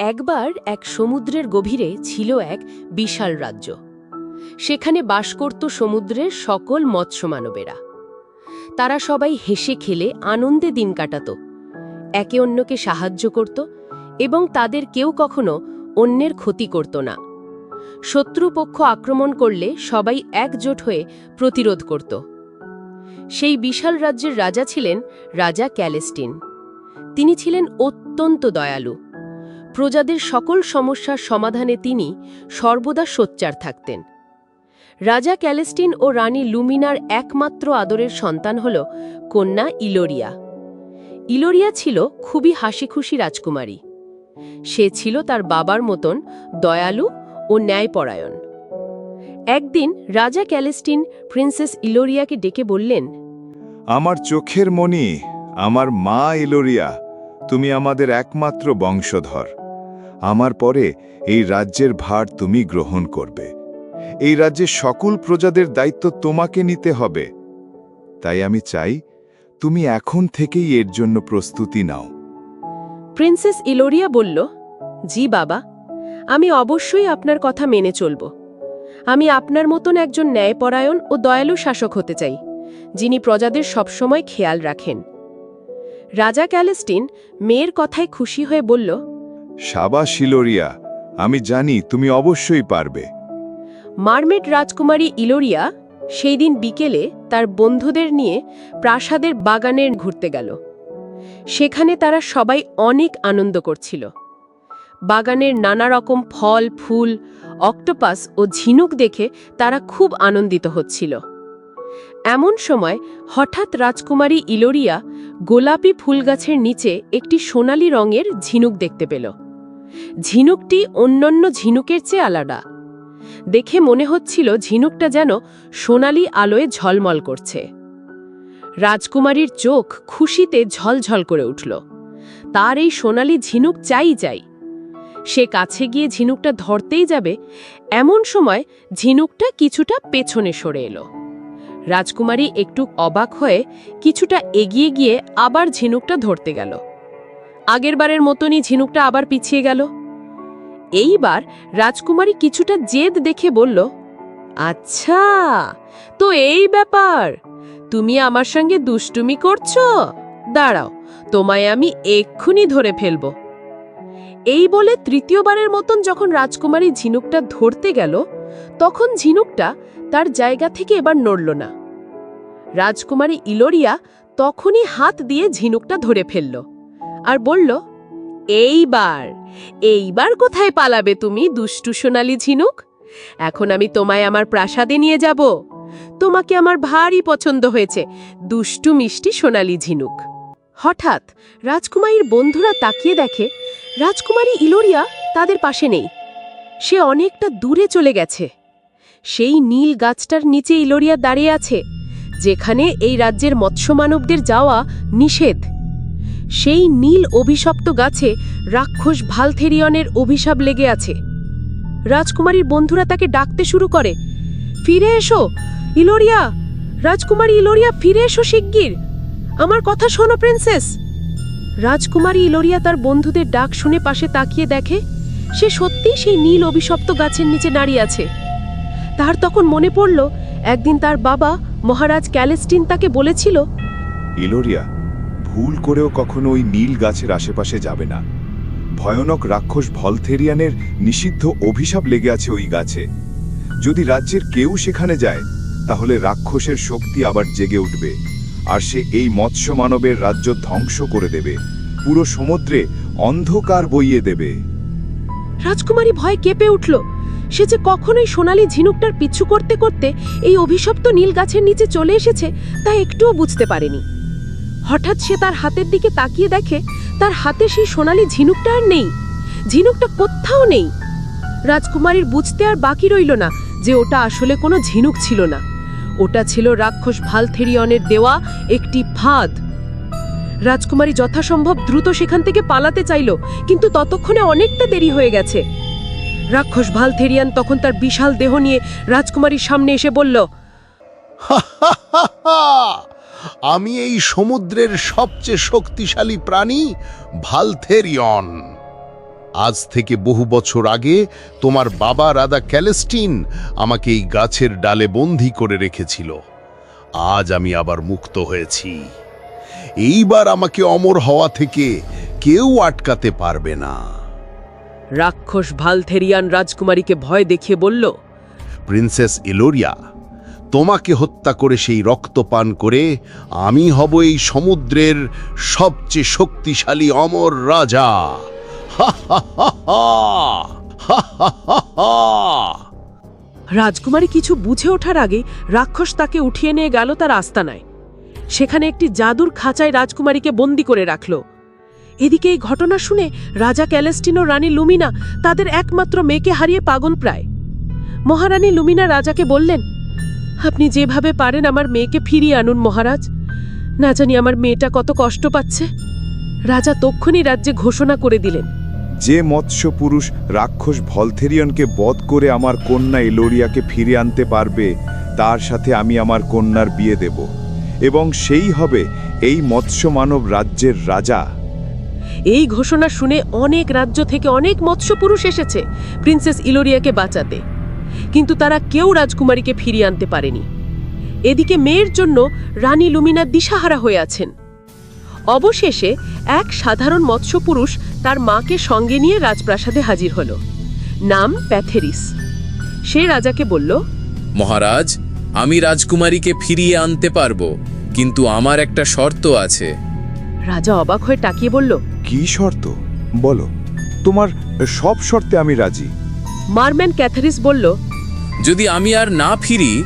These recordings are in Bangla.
একবার এক সমুদ্রের গভীরে ছিল এক বিশাল রাজ্য। সেখানে বাস করত সমুদ্রের সকল মৎস্যমানবেরা তারা সবাই হেসে খেলে, আনন্দে দিন কাটাত। একে অন্যকে সাহায্য করত এবং তাদের কেউ কখনো অন্যের ক্ষতি করত না। শত্রুপক্ষ আক্রমণ করলে সবাই একজোট হয়ে প্রতিরোধ করত। সেই বিশাল রাজ্যের রাজা ছিলেন রাজা ক্যালেস্টিন। তিনি ছিলেন অত্যন্ত দয়ালু। প্রজাদের সকল সমস্যার সমাধানে তিনি সর্বদা সোচ্চার থাকতেন। রাজা ক্যালেস্টিন ও রানী লুমিনার একমাত্র আদরের সন্তান হল কন্যা ইলোরিয়া। ইলোরিয়া ছিল খুবই হাসিখুশি রাজকুমারী। সে ছিল তার বাবার মতন দয়ালু ও ন্যায়পরায়ণ। একদিন রাজা ক্যালেস্টিন প্রিন্সেস ইলোরিয়াকে ডেকে বললেন, আমার চোখের মণি, আমার মা ইলোরিয়া, তুমি আমাদের একমাত্র বংশধর। আমার পরে এই রাজ্যের ভার তুমি গ্রহণ করবে। এই রাজ্যের সকল প্রজাদের দায়িত্ব তোমাকে নিতে হবে। তাই আমি চাই, তুমি এখন থেকেই এর জন্য প্রস্তুতি নাও। প্রিন্সেস ইলোরিয়া বলল, জি বাবা, আমি অবশ্যই আপনার কথা মেনে চলব। আমি আপনার মতন একজন ন্যায়পরায়ণ ও দয়ালু শাসক হতে চাই, যিনি প্রজাদের সবসময় খেয়াল রাখেন। রাজা ক্যালেস্টিন মেয়ের কথায় খুশি হয়ে বলল সাবাস শিলোরিয়া, আমি জানি তুমি অবশ্যই পারবে। মারমেট রাজকুমারী ইলোরিয়া সেই দিন বিকেলে তার বন্ধুদের নিয়ে প্রাসাদের বাগানে ঘুরতে গেল। সেখানে তারা সবাই অনেক আনন্দ করছিল। বাগানের নানা রকম ফল, ফুল, অক্টোপাস ও ঝিনুক দেখে তারা খুব আনন্দিত হচ্ছিল। এমন সময় হঠাৎ রাজকুমারী ইলোরিয়া গোলাপি ফুলগাছের নিচে একটি সোনালি রঙের ঝিনুক দেখতে পেল। ঝিনুকটি অন্যান্য ঝিনুকের চেয়ে আলাদা। দেখে মনে হচ্ছিল ঝিনুকটা যেন সোনালি আলোয় ঝলমল করছে। রাজকুমারীর চোখ খুশিতে ঝলঝল করে উঠল। তার এই সোনালি ঝিনুক চাই চাই। সে কাছে গিয়ে ঝিনুকটা ধরতেই যাবে, এমন সময় ঝিনুকটা কিছুটা পেছনে সরে এলো। রাজকুমারী একটু অবাক হয়ে কিছুটা এগিয়ে গিয়ে আবার ঝিনুকটা ধরতে গেল। আগেরবারের মতনই ঝিনুকটা আবার পিছিয়ে গেল। এইবার রাজকুমারী কিছুটা জেদ দেখে বলল আচ্ছা তো এই ব্যাপার, তুমি আমার সঙ্গে দুষ্টুমি করছ? দাঁড়াও, তোমায় আমি এক্ষুনি ধরে ফেলব। এই বলে তৃতীয়বারের মতন যখন রাজকুমারী ঝিনুকটা ধরতে গেল, তখন ঝিনুকটা তার জায়গা থেকে এবার নড়ল না। রাজকুমারী ইলোরিয়া তখনই হাত দিয়ে ঝিনুকটা ধরে ফেলল। আর বলল, এইবার এইবার কোথায় পালাবে তুমি, দুষ্টু সোনালি ঝিনুক? এখন আমি তোমায় আমার প্রাসাদে নিয়ে যাব। তোমাকে আমার ভারী পছন্দ হয়েছে, দুষ্টু মিষ্টি সোনালি ঝিনুক। হঠাৎ রাজকুমারীর বন্ধুরা তাকিয়ে দেখে, রাজকুমারী ইলোরিয়া তাদের পাশে নেই। সে অনেকটা দূরে চলে গেছে। সেই নীল গাছটার নিচে ইলোরিয়া দাঁড়িয়ে আছে, যেখানে এই রাজ্যের মৎস্যমানবদের যাওয়া নিষেধ। সেই নীল অভিশপ্ত গাছে রাক্ষস ভালথেরিয়নের অভিশাপ লেগে আছে। রাজকুমারীর বন্ধুরা তাকে ডাকতে শুরু করে, ফিরে এসো, ইলোরিয়া! রাজকুমারী ইলোরিয়া, ফিরে এসো শিগগির! আমার কথা শোনো, প্রিন্সেস! রাজকুমারী ইলোরিয়া তার বন্ধুদের ডাক শুনে পাশে তাকিয়ে দেখে, সে সত্যিই সেই নীল অভিশপ্ত গাছের নিচে দাঁড়িয়ে আছে। তার তখন মনে পড়ল, একদিন তার বাবা মহারাজ ক্যালেস্টিন তাকে বলেছিল, ইলোরিয়া ভুল করেও কখনো ওই নীল গাছের আশেপাশে যাবে না। ভয়ানক রাক্ষস ভলথেরিয়ানের নিষিদ্ধ অভিশাপ লেগে আছে ওই গাছে। যদি রাজ্যের কেউ সেখানে যায়, তাহলে রাক্ষসের শক্তি আবার জেগে উঠবে, আর সে এই মৎস্য মানবের রাজ্য ধ্বংস করে দেবে। পুরো সমুদ্রে অন্ধকার বইয়ে দেবে। রাজকুমারী ভয় কেঁপে উঠল। সে যে কখনোই সোনালি ঝিনুকটার পিছু করতে করতে এই অভিশপ্ত নীল গাছের নিচে চলে এসেছে, তা একটুও বুঝতে পারেনি। হঠাৎ সে তার হাতের দিকে তাকিয়ে দেখে, তার হাতে সেই সোনালি ঝিনুকটা আর নেই। ঝিনুকটা কোথাও নেই। রাজকুমারীর বুঝতে আর বাকি রইল না যে ওটা আসলে কোনো ঝিনুক ছিল না। ওটা ছিল রাক্ষস ভালথেরিয়নের দেওয়া একটি ফাঁদ। রাজকুমারী যথাসম্ভব দ্রুত সেখান থেকে পালাতে চাইল, কিন্তু ততক্ষণে অনেকটা দেরি হয়ে গেছে। রাক্ষস ভালথেরিয়ান তখন তার বিশাল দেহ নিয়ে রাজকুমারীর সামনে এসে বলল আমি এই সমুদ্রের সবচেয়ে শক্তিশালী প্রাণী ভালথেরিয়ন। আজ থেকে বহু বছর আগে তোমার বাবা রাদা ক্যালেস্টিন আমাকে এই গাছের ডালে বন্দি করে রেখেছিল। আজ আমি আবার মুক্ত হয়েছি। এইবার আমাকে অমর হওয়া থেকে কেউ আটকাতে পারবে না। রাক্ষস ভালথেরিয়ান রাজকুমারীকে ভয় দেখিয়ে বলল প্রিন্সেস ইলোরিয়া তোমাকে হত্যা করে সেই রক্ত পান করে আমি হব এই সমুদ্রের সবচেয়ে শক্তিশালী অমর রাজা! রাজকুমারী কিছু বুঝে ওঠার আগে রাক্ষস তাকে উঠিয়ে নিয়ে গেল তার আস্তানায়। সেখানে একটি জাদুর খাঁচায় রাজকুমারীকে বন্দি করে রাখল। এদিকে এই ঘটনা শুনে রাজা ক্যালেস্টিন রানী লুমিনা তাদের একমাত্র মেয়েকে হারিয়ে পাগল প্রায়। মহারানী লুমিনা রাজাকে বললেন আপনি যেভাবে পারেন আমার মেয়েকে ফিরিয়ে আনুন মহারাজ। না জানি আমার মেয়েটা কত কষ্ট পাচ্ছে। রাজা তক্ষণই রাজ্যে ঘোষণা করে দিলেন। যে মৎস্য পুরুষ রাক্ষস ভলথেরিয়নকে বধ করে আমার কন্যা এলোরিয়াকে ফিরে আনতে পারবে তার সাথে আমি আমার কন্যার বিয়ে দেব। এবং সেই হবে এই মৎস্য মানব রাজ্যের রাজা। এই ঘোষণা শুনে অনেক রাজ্য থেকে অনেক মৎস্যপুরুষ এসেছে প্রিন্সেস ইলোরিয়াকে বাঁচাতে। কিন্তু তারা কেউ রাজকুমারীকে ফিরিয়ে আনতে পারেনি। এদিকে মেয়ের জন্য রানী লুমিনা দিশাহারা হয়ে আছেন। অবশেষে এক সাধারণ মৎস্যপুরুষ তার মাকে সঙ্গে নিয়ে রাজপ্রাসাদে হাজির হল। নাম প্যাথেরিস। সে রাজাকে বলল মহারাজ আমি রাজকুমারীকে ফিরিয়ে আনতে পারব কিন্তু আমার একটা শর্ত আছে। রাজা অবাক হয়ে তাকিয়ে বলল কি শর্ত? বলো। তোমার সব শর্তে আমি রাজি। মারম্যান ক্যাথারিস বলল যদি আমি আর না ফিরি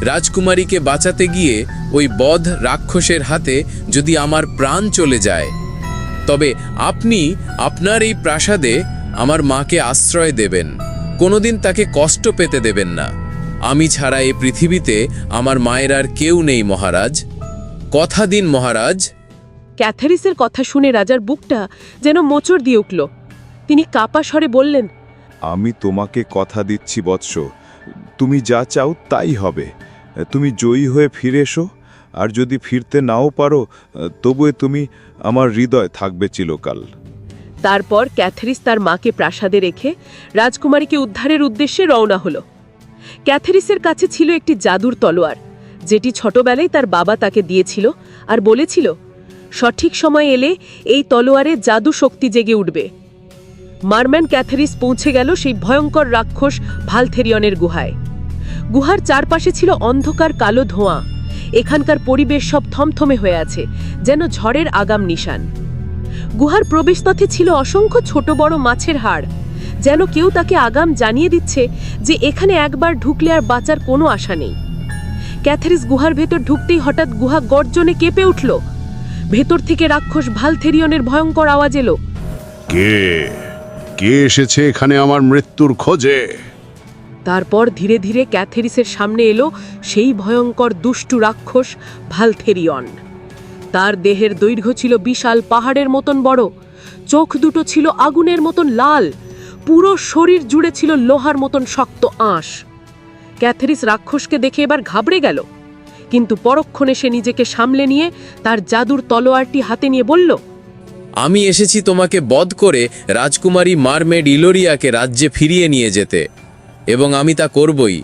রাজকুমারীকে বাঁচাতে গিয়ে ওই বধ রাক্ষসের হাতে যদি আমার প্রাণ চলে যায় তবে আপনি আপনার এই প্রাসাদে আমার মাকে আশ্রয় দেবেন। কোনোদিন তাকে কষ্ট পেতে দেবেন না। আমি ছাড়া এই পৃথিবীতে আমার মায়ের আর কেউ নেই মহারাজ। কথা দিন মহারাজ। ক্যাথারিসের কথা শুনে রাজার বুকটা যেন মোচড় দিয়ে উঠল। তিনি কাপা স্বরে বললেন আমি তোমাকে কথা দিচ্ছি, বৎস। তুমি যা চাও তাই হবে। তুমি জয়ী হয়ে ফিরে এসো, আর যদি ফিরতে নাও পারো, তবুও তুমি আমার হৃদয় থাকবে চিরকাল। তারপর ক্যাথরিস তার মাকে প্রাসাদে রেখে রাজকুমারীকে উদ্ধারের উদ্দেশ্যে রওনা হল। ক্যাথরিসের কাছে ছিল একটি জাদুর তলোয়ার, যেটি ছোটবেলায় তার বাবা তাকে দিয়েছিল আর বলেছিল, সঠিক সময় এলে এই তলোয়ারে জাদু শক্তি জেগে উঠবে। মারম্যান ক্যাথেরিস পৌঁছে গেল সেই ভয়ঙ্কর রাক্ষস ভালথেরিয়নের গুহায়। গুহার চারপাশে ছিল অন্ধকার কালো ধোঁয়া। এখানকার পরিবেশ সব থমথমে হয়ে আছে, যেন ঝড়ের আগাম নিশান। গুহার প্রবেশপথে ছিল অসংখ্য ছোট বড় মাছের হাড়, যেন কেউ তাকে আগাম জানিয়ে দিচ্ছে যে এখানে একবার ঢুকলে আর বাঁচার কোনো আশা নেই। ক্যাথেরিস গুহার ভেতর ঢুকতেই হঠাৎ গুহা গর্জনে কেঁপে উঠল। ভেতর থেকে রাক্ষস ভালথেরিয়নের ভয়ঙ্কর আওয়াজ এলো। কে? কে এসেছে এখানে আমার মৃত্যুর খোঁজে? তারপর ধীরে ধীরে ক্যাথেরিসের সামনে এলো সেই ভয়ঙ্কর দুষ্টু রাক্ষস ভালথেরিয়ন। তার দেহের দৈর্ঘ্য ছিল বিশাল পাহাড়ের মতন বড়, চোখ দুটো ছিল আগুনের মতন লাল, পুরো শরীর জুড়ে ছিল লোহার মতন শক্ত আঁশ। ক্যাথেরিস রাক্ষসকে দেখে এবার ঘাবড়ে গেল, কিন্তু পরক্ষণে সে নিজেকে সামলে নিয়ে তার জাদুর তলোয়ারটি হাতে নিয়ে বলল আমি এসেছি তোমাকে বধ করে রাজকুমারী মারমেড ইলোরিয়াকে রাজ্যে ফিরিয়ে নিয়ে যেতে এবং আমি তা করবই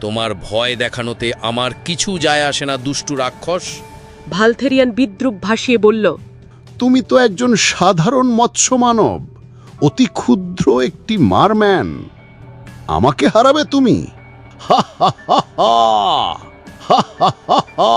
তোমার ভয় দেখানোতে আমার কিছু যায় আসে না দুষ্টু রাক্ষস ভালথেরিয়ান বিদ্রুপ ভাসিয়ে বলল তুমি তো একজন সাধারণ মৎস্য মানব অতি ক্ষুদ্র একটি মারম্যান আমাকে হারাবে তুমি হা হা হা হা! হা হা!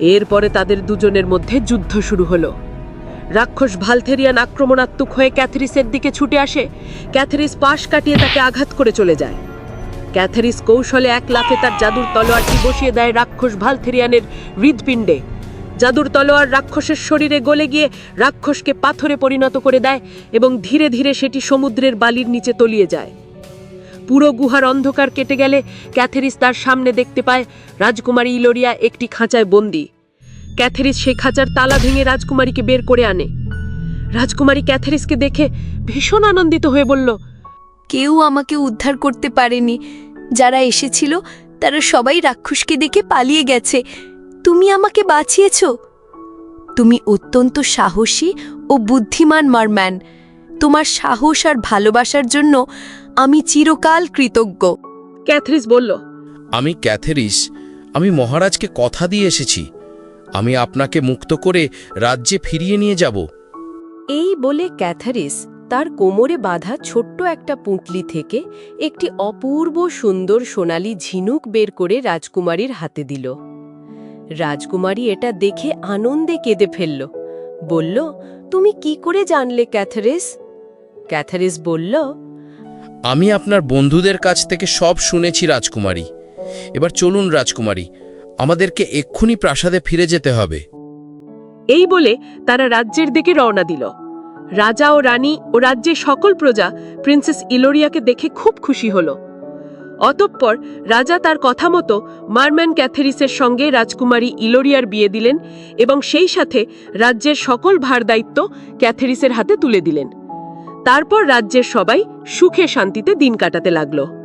এরপরে তাদের দুজনের মধ্যে যুদ্ধ শুরু হলো রাক্ষস ভালথেরিয়ান আক্রমণাত্মক হয়ে ক্যাথরিসের দিকে ছুটে আসে। ক্যাথরিস পাশ কাটিয়ে তাকে আঘাত করে চলে যায়। ক্যাথরিস কৌশলে এক লাফে তার জাদুর তলোয়ারটি বসিয়ে দেয় রাক্ষস ভালথেরিয়ানের হৃদপিণ্ডে। জাদুর তলোয়ার রাক্ষসের শরীরে গলে গিয়ে রাক্ষসকে পাথরে পরিণত করে দেয় এবং ধীরে ধীরে সেটি সমুদ্রের বালির নিচে তলিয়ে যায়। পুরো গুহার অন্ধকার কেটে গেলে ক্যাথেরিস তার সামনে দেখতে পায় রাজকুমারী ইলোরিয়া একটি খাঁচায় বন্দী। ক্যাথেরিস সেই খাঁচার তালা ভেঙে রাজকুমারীকে বের করে আনে। রাজকুমারী ক্যাথেরিসকে দেখে ভীষণ আনন্দিত হয়ে বলল কেউ আমাকে উদ্ধার করতে পারেনি। যারা এসেছিল তারা সবাই রাক্ষসকে দেখে পালিয়ে গেছে। তুমি আমাকে বাঁচিয়েছ। তুমি অত্যন্ত সাহসী ও বুদ্ধিমান মারম্যান। তোমার সাহস আর ভালোবাসার জন্য আমি চিরকাল কৃতজ্ঞ। ক্যাথরিস বলল আমি ক্যাথেরিস। আমি মহারাজকে কথা দিয়ে এসেছি। আমি আপনাকে মুক্ত করে রাজ্যে ফিরিয়ে নিয়ে যাব। এই বলে ক্যাথারিস তার কোমরে বাঁধা ছোট্ট একটা পুঁটলি থেকে একটি অপূর্ব সুন্দর সোনালি ঝিনুক বের করে রাজকুমারীর হাতে দিল। রাজকুমারী এটা দেখে আনন্দে কেঁদে ফেলল। বলল তুমি কি করে জানলে ক্যাথারিস? ক্যাথারিস বলল আমি আপনার বন্ধুদের কাছ থেকে সব শুনেছি রাজকুমারী। এবার চলুন রাজকুমারী আমাদেরকে এক্ষুনি প্রাসাদে ফিরে যেতে হবে। এই বলে তারা রাজ্যের দিকে রওনা দিল। রাজা ও রানী ও রাজ্যের সকল প্রজা প্রিন্সেস ইলোরিয়াকে দেখে খুব খুশি হল। অতঃপর রাজা তার কথা মতো মারম্যান ক্যাথেরিসের সঙ্গে রাজকুমারী ইলোরিয়ার বিয়ে দিলেন এবং সেই সাথে রাজ্যের সকল ভার দায়িত্ব ক্যাথেরিসের হাতে তুলে দিলেন। তারপর রাজ্যের সবাই সুখে শান্তিতে দিন কাটাতে লাগল।